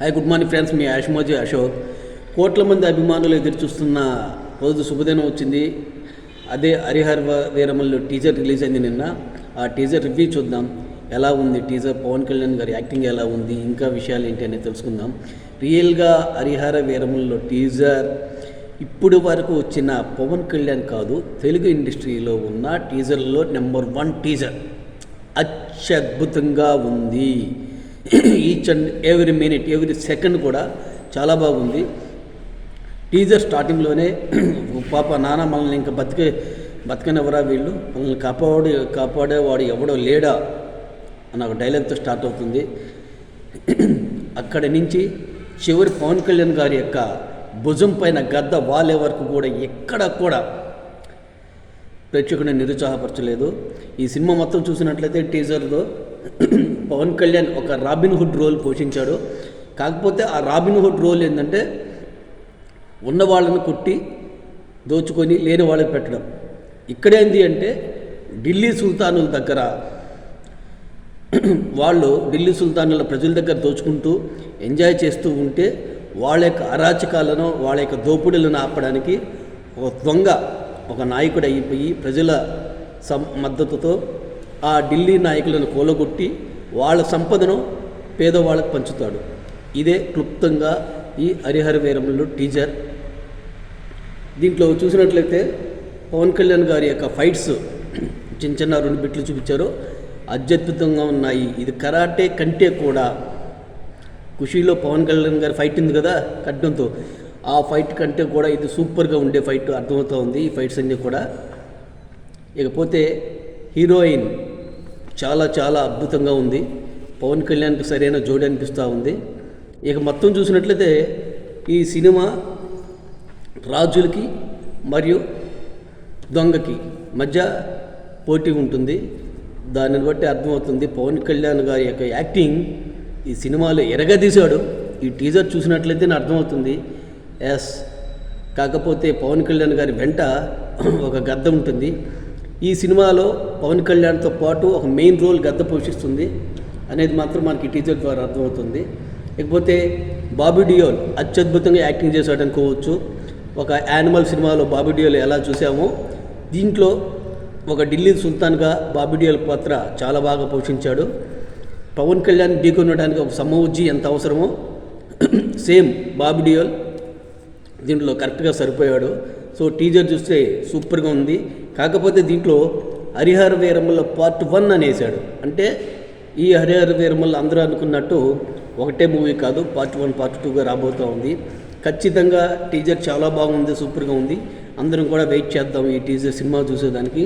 Hi good morning friends మీ ఆష్మోజీ అశోక్ కోట్ల మంది అభిమానులు ఎదురు చూస్తున్న రోజు శుభదినం వచ్చింది. అదే హరిహర వీరమల్లు టీజర్ రిలీజ్ అయింది నిన్న. ఆ టీజర్ రివ్యూ చూద్దాం. ఎలా ఉంది టీజర్ పవన్ కళ్యాణ్ గారి యాక్టింగ్ ఎలా ఉంది? ఇంకా విషయాలు ఏంటి అనేది తెలుసుకుందాం. రియల్గా హరిహర వీరమల్లో టీజర్ ఇప్పుడు వరకు వచ్చిన పవన్ కళ్యాణ్ కాదు తెలుగు ఇండస్ట్రీలో ఉన్న టీజర్లో నెంబర్ వన్ టీజర్ అత్యద్భుతంగా ఉంది. Each and every minute every second కూడా చాలా బాగుంది. టీజర్ స్టార్టింగ్లోనే పాప నాన్న మనల్ని ఇంకా బతికే బతకనివ్వరా వీళ్ళు? మనల్ని కాపాడు కాపాడేవాడు ఎవడో లేడా? అన్న ఒక డైలాగ్తో స్టార్ట్ అవుతుంది. అక్కడి నుంచి చివరి పవన్ కళ్యాణ్ గారి యొక్క భుజం పైన గద్ద వాలే వరకు కూడా ఎక్కడ కూడా ప్రేక్షకుడిని నిరుత్సాహపరచలేదు. ఈ సినిమా మొత్తం చూసినట్లయితే టీజర్లో పవన్ కళ్యాణ్ ఒక రాబిన్ హుడ్ రోల్ పోషించాడు. కాకపోతే ఆ రాబిన్ హుడ్ రోల్ ఏంటంటే ఉన్న వాళ్ళని కొట్టి దోచుకొని లేని వాళ్ళకి పెట్టడం. ఇక్కడేంది అంటే ఢిల్లీ సుల్తానుల దగ్గర వాళ్ళు ఢిల్లీ సుల్తానుల ప్రజల దగ్గర దోచుకుంటూ ఎంజాయ్ చేస్తూ ఉంటే వాళ్ళ యొక్క అరాచకాలను వాళ్ళ యొక్క దోపిడీలను ఆపడానికి ఒక దొంగ ఒక నాయకుడు అయిపోయి ప్రజల సం మద్దతుతో ఆ ఢిల్లీ నాయకులను కూలగొట్టి వాళ్ళ సంపదను పేదవాళ్ళకు పంచుతాడు. ఇదే క్లుప్తంగా ఈ హరిహర వీరములు టీజర్. దీంట్లో చూసినట్లయితే పవన్ కళ్యాణ్ గారి యొక్క ఫైట్స్ చిన్న చిన్న రెండు బిట్లు చూపించారు. అత్యద్భుతంగా ఉన్నాయి. ఇది కరాటే కంటే కూడా ఖుషీలో పవన్ కళ్యాణ్ గారి ఫైట్ ఉంది కదా కడ్డంతో ఆ ఫైట్ కంటే కూడా ఇది సూపర్గా ఉండే ఫైట్ అర్థమవుతూ ఉంది ఈ ఫైట్స్ అన్నీ కూడా. ఇకపోతే హీరోయిన్ చాలా చాలా అద్భుతంగా ఉంది. పవన్ కళ్యాణ్కి సరైన జోడి అనిపిస్తూ ఉంది. ఇక మొత్తం చూసినట్లయితే ఈ సినిమా రాజులకి మరియు దొంగకి మధ్య పోటీ ఉంటుంది. దానిని బట్టి అర్థమవుతుంది పవన్ కళ్యాణ్ గారి యొక్క యాక్టింగ్ ఈ సినిమాలో ఎరగదీశాడు. ఈ టీజర్ చూసినట్లయితే నాకు అర్థమవుతుంది. ఎస్. కాకపోతే పవన్ కళ్యాణ్ గారి వెంట ఒక గద్ద ఉంటుంది. ఈ సినిమాలో పవన్ కళ్యాణ్తో పాటు ఒక మెయిన్ రోల్ గద్ద పోషిస్తుంది అనేది మాత్రం మనకి టీచర్ టీజర్ ద్వారా అర్థమవుతుంది. ఇకపోతే బాబీ డియోల్ అత్యద్భుతంగా యాక్టింగ్ చేశాడు అనుకోవచ్చు. ఒక యానిమల్ సినిమాలో బాబీ డియోల్ ఎలా చూసామో దీంట్లో ఒక ఢిల్లీ సుల్తాన్గా బాబీ డియోల్ పాత్ర చాలా బాగా పోషించాడు. పవన్ కళ్యాణ్ ఢీకొనడానికి ఒక సమవుజ్జి ఎంత అవసరమో సేమ్ బాబీ డియోల్ దీంట్లో కరెక్ట్గా సరిపోయాడు. సో టీజర్ చూస్తే సూపర్గా ఉంది. కాకపోతే దీంట్లో హరిహర వీరముల పార్ట్ వన్ అనేసాడు అంటే ఈ హరిహర వీరములు అందరూ అనుకున్నట్టు ఒకటే మూవీ కాదు పార్ట్ వన్ పార్ట్ టూగా రాబోతూ ఉంది. ఖచ్చితంగా టీజర్ చాలా బాగుంది సూపర్గా ఉంది. అందరం కూడా వెయిట్ చేద్దాం ఈ టీజర్ సినిమా చూసేదానికి.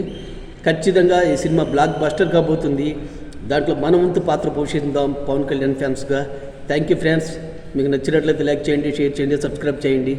ఖచ్చితంగా ఈ సినిమా బ్లాక్ బస్టర్ కాబోతుంది దాంట్లో మన వంతు పాత్ర పోషిద్దాం పవన్ కళ్యాణ్ ఫ్యాన్స్గా థ్యాంక్ యూ ఫ్రెండ్స్ మీకు నచ్చినట్లయితే లైక్ చేయండి షేర్ చేయండి సబ్స్క్రైబ్ చేయండి.